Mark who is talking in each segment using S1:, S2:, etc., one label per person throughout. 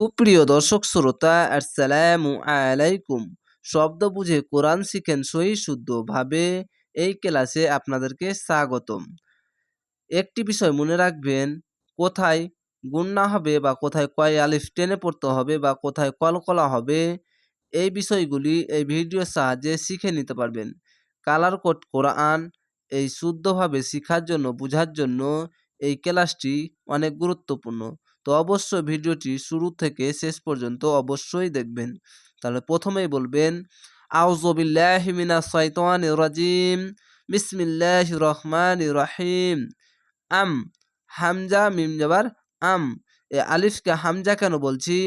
S1: সুপ্রিয় দর্শক শ্রোতা, আসসালামু আলাইকুম। শব্দ বুঝে কোরআন শিখেন সহি শুদ্ধভাবে এই ক্লাসে আপনাদেরকে স্বাগতম। একটি বিষয় মনে রাখবেন, কোথায় গুন্না হবে বা কোথায় কয় আলিফ টেনে পড়তে হবে বা কোথায় কলকলা হবে, এই বিষয়গুলি এই ভিডিওর সাহায্যে শিখে নিতে পারবেন। কালার কোড কোরআন, এই শুদ্ধভাবে শেখার জন্য, বোঝার জন্য এই ক্লাসটি অনেক গুরুত্বপূর্ণ। তো অবশ্যই ভিডিওটি শুরু থেকে শেষ পর্যন্ত অবশ্যই দেখবেন। তাহলে প্রথমেই বলবেন আউজবিল্লাহি মিনাশ শাইতানির রাজিম। বিসমিল্লাহির রহমানির রহিম। আম, হামজা, মিম যাবার আম। এ আলিফকে হামজা কেন বলছি?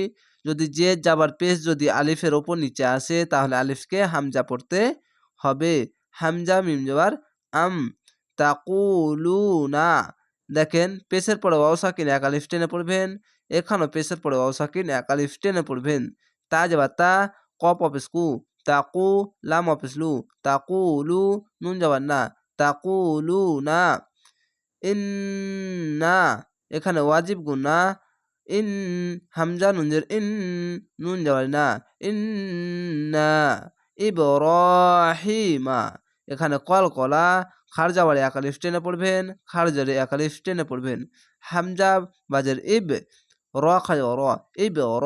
S1: যদি যে যাবার পেশ যদি আলিফের ওপর নিচে আসে, তাহলে আলিফকে হামজা পড়তে হবে। হামজা, মিম যাবার আম। তাকুলুনা। দেখেন, পেশের পরে ওয়াও সাকিন এক আলিফ টেনে পড়বেন, এখানেও পেশের পরে ওয়াও সাকিন এক আলিফ টেনে পড়বেন। তা যাবার তা কপ অফিস কু তাকু লাম অফিস লু তাকুলু নুন যাবার না তাকুলু না, ইন, না, এখানে ওয়াজিব গুনা ইন, হামজা নুনজের ইন, নুন যাবার না ইন্না ইব্রাহিমা, এখানে কলকলা খারজাবারে একালিফ টেনে পড়বেন খারজারে একালিফ টেনে পড়বেন। হামজা বাজের ইব, র খাজ র, ইব র,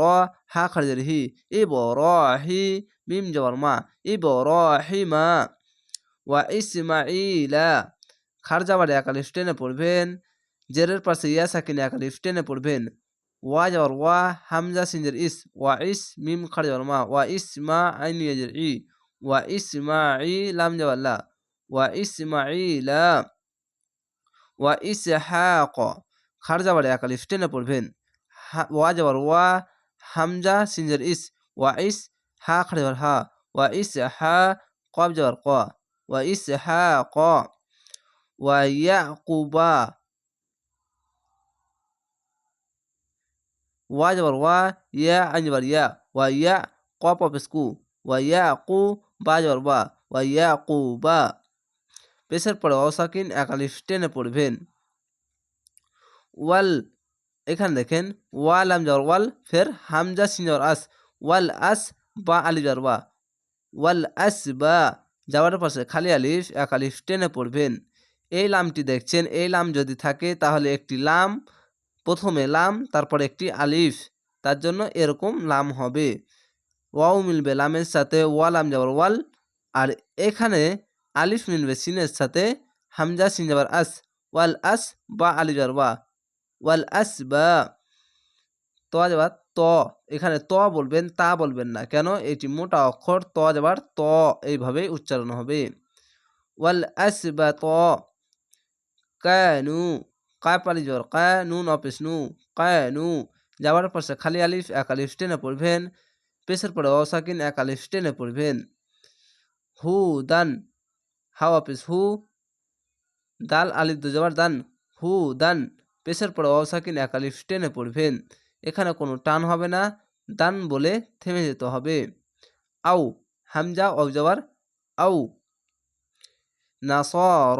S1: হা খারজার হি, ইব র হি, মিম যাবার মা, ইব র হি মা, ওয়া ইসমাইলা খারজাবারে একালিফ টেনে পড়বেন, জেরের পাশে ইয়া সাকিনে একালিফ টেনে পড়বেন। ওয়া যাবার ওয়া, হামজা সিনজের ইস, ওয়া ইস, মিম খারজাবার মা, ওয়া ইসমা আইন ইয়াজের ই, ওয়া ইসমা ই লাম লা। ওয়া ইসহাক, খার যাবার এক আলিফ, টেনে পড়বেন। ওয়া যাবার ওয়া, হামজা, সিনজার ইস, ওয়া ইস হা খার যাবার হা, ওয়া ইস হা কব যাবার ক, ওয়া ইস হা ক ওয়া ইয়াকুবা, ওয়া যাবার ওয়া, ইয়া, আইন যাবার ইয়া, ওয়া ইয়া কপ অফিসকু ওয়া ইয়াকু বা যাবার বা ওয়া ইয়াকুবা। পেশের পরে অসাকিন একালিফ টেনে পড়বেন। ওয়াল, এখানে দেখেন, ওয়াল আম যাওয়ার ওয়াল ফের হামজা সিনর আস, ওয়াল আস বা আলিজার বা ওয়াল আস বা যাওয়ার পাশে খালি আলিফ এক টেনে পড়বেন। এই লামটি দেখছেন, এই লাম যদি থাকে তাহলে একটি লাম, প্রথমে লাম, তারপর একটি আলিফ, তার জন্য এরকম লাম হবে। ওয়াও মিলবে লামের সাথে ওয়াল আম যাওয়ার ওয়াল, আর এখানে আলিফ মিলবে সিনের সাথে হামজা সিন যাবার আস ওয়াল আস বা আলিজার বা ওয়াল আস বা ত যাবার ত এখানে ত বলবেন, তা বলবেন না। কেন? এটি মোটা অক্ষর ত যাবার ত এইভাবেই উচ্চারণ হবে। ওয়াল আস বা ত কানু। কায় পালি জ্বর কায় নুন অফিস নু। কানু। যাওয়ার পাশে খালি আলিফ, এক আলিফ টেনে পড়বেন। পেশের পরে অসাকিন, এক আলিফ টেনে পড়বেন। হু হাও অফিস হু? দাল আলিফ দুজাবার দান। হু, দান। পেশের পরে অসাকিন এক আলিফ টেনে পড়বেন। এখানে কোনো টান হবে না। দান বলে থেমে যেতে হবে। আউ, হামজা অবজাবার আউ নাসর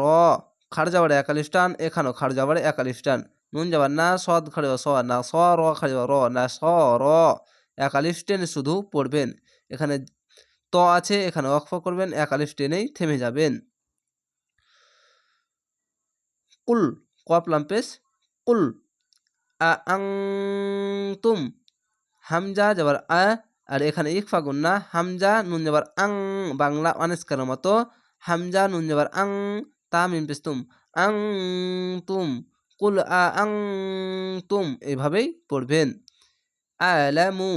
S1: খাড় যাবার একালিফ টান, এখানেও খাড় যাবার একালিফ টান। নুন যাবার না, সদ খাড়ে স, না স, র খাড়ে র, না স, র। একালিফ টেনে শুধু পড়বেন। এখানে আছে, এখানে অক্ষ করবেন একালিফ টেনেই থেমে যাবেন। কুল কপ লাম্পেস কুল, আ তুম, হামজা, যাবার আ, আর এখানে ইকফা গুন্না হামজা, নুন, যাবার আং, বাংলা অনেস্কারের মতো, হামজা, নুন, যাবার আং, তাম ইমপেস তুম, আং, তুম, কুল, আ তুম, এইভাবেই পড়বেন। আলামু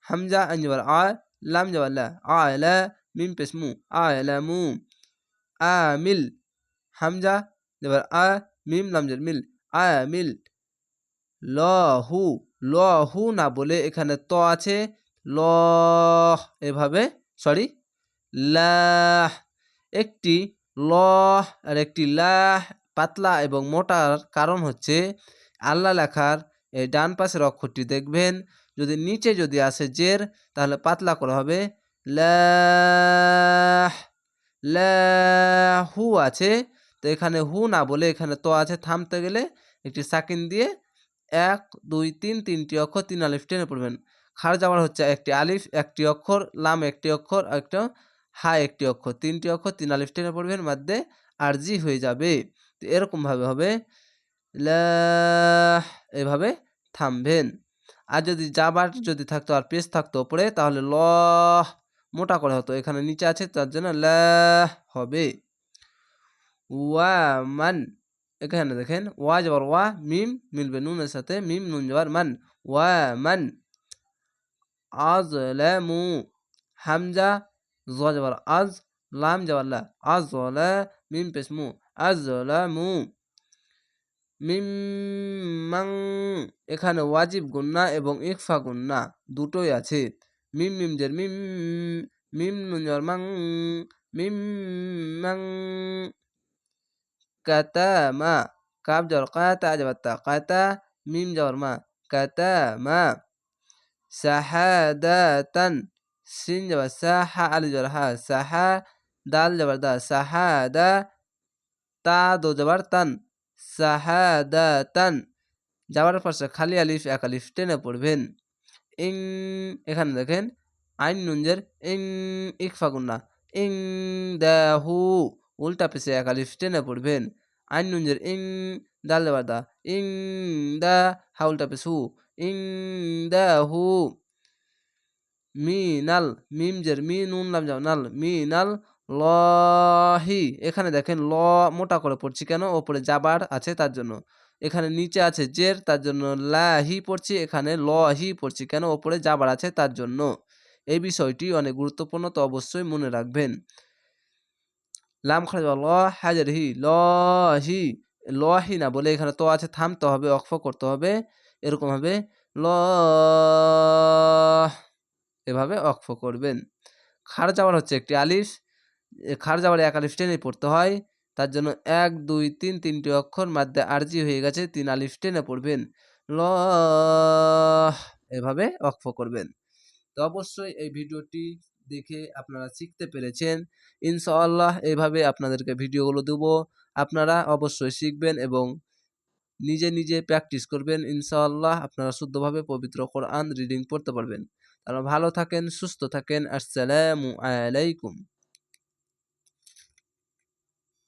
S1: হামজা আন যাবার আ লাম যাবার লা আলা মিম পেস মু আলামু আমিল হামজা এবার আ মিম লামজের মিল আয়া মিল লহু লহু না বলে এখানে ত আছে. ল এভাবে. সরি লাহ একটি লহ আর একটি লাহ পাতলা এবং মোটার কারণ হচ্ছে আল্লাহ লেখার এই ডান পাশের অক্ষরটি দেখবেন। যদি নিচে যদি আসে জের, তাহলে পাতলা করা হবে। লাহু আছে। তো এখানে হু না বলে এখানে তো আছে থামতে গেলে একটি সাকিন দিয়ে এক, দুই, তিন, তিনটি অক্ষর তিন আলিফ টেনে পড়বেন। খার যাবার হচ্ছে একটি আলিফ, একটি অক্ষর, লাম একটি অক্ষর একটা হা একটি অক্ষর। তিনটি অক্ষর তিন আলিফ টেনে পড়বেন, মাধ্যে আরজি হয়ে যাবে। তো এরকমভাবে হবে। এভাবে থামবেন। আর যদি জাবার যদি থাকতো আর পেস থাকতো ওপরে তাহলে ল মোটা করে হতো। এখানে নিচে আছে তার জন্য লাহ হবে। ওয়া মান। এখানে দেখেন ওয়া যাবার ওয়া মিম মিলবে নুনের সাথে মিম নুন যাবার মান। ওয়া মান। আজ আজলামু হামজা জ যাবার আজ লাম যাবার লা। আজলা মিম পেশ মু। আজলামু মিম এখানে ওয়াজিব গুন্না এবং ইকফা গুন্না দুটোই আছে। মিম মিম জের মিম মিম যাবার মাং, মিম মাং। কাতা মা, কাব যাবার কাতা যাবার তা কাতা, মিম যাবার মা, কাতা মা। সাহাদাতান, সিন যাবার সাহা, আলি যাবার হা সাহা, দাল যাবার দা সাহাদা, তা দো যাবার তান। সাহাদাতান। যাবার পাশে খালি আলিফ, এক আলিফ টেনে পড়বেন। ইং, এখানে দেখেন, আইন নুনজের ইং, ইকফা গুন্না, ইং দাহু উল্টা পিছে এক আলিফ টেনে পড়বেন। আইন নুনজের ইং দাল দেবার দা, ইং, দা, হা, উল্টা পিছে হু, ইং দাহু মিম জের মি, নুন, লাম যাও নাল মিনাল লহি এখানে দেখেন ল মোটা করে পড়ছি কেন? ওপরে জাবার আছে তার জন্য। এখানে নিচে আছে জের, তার জন্য লাহি পড়ছি। এখানে লহি পড়ছি কেন? ওপরে জাবার আছে তার জন্য। এই বিষয়টি অনেক গুরুত্বপূর্ণ, তো অবশ্যই মনে রাখবেন। লাম খারাজ ল, হাজার হি, ল, হি। লহি না বলে এখানে তো আছে, থামতে হবে অক্ষ করতে হবে। এরকম হবে ল, এভাবে অক্ষ করবেন। খার যাওয়ার হচ্ছে একটি আলিফ। খার যাওয়ার এক আলিফ টেনে পড়তে হয়। তার জন্য এক, দুই, তিন তিনটি অক্ষর মাধ্যে আরজি হয়ে গেছে। তিন আলিফ টেনে পড়বেন। ল, এভাবে অক্ষ করবেন। তো অবশ্যই এই ভিডিওটি দেখে আপনারা শিখতে পেরেছেন। ইনশাআল্লাহ এইভাবে আপনাদেরকে ভিডিওগুলো দেবো। আপনারা অবশ্যই শিখবেন এবং নিজে নিজে প্র্যাকটিস করবেন। ইনশাআল্লাহ আপনারা শুদ্ধভাবে পবিত্র কোরআন রিডিং পড়তে পারবেন। তারা ভালো থাকেন, সুস্থ থাকেন। আসসালামু আলাইকুম।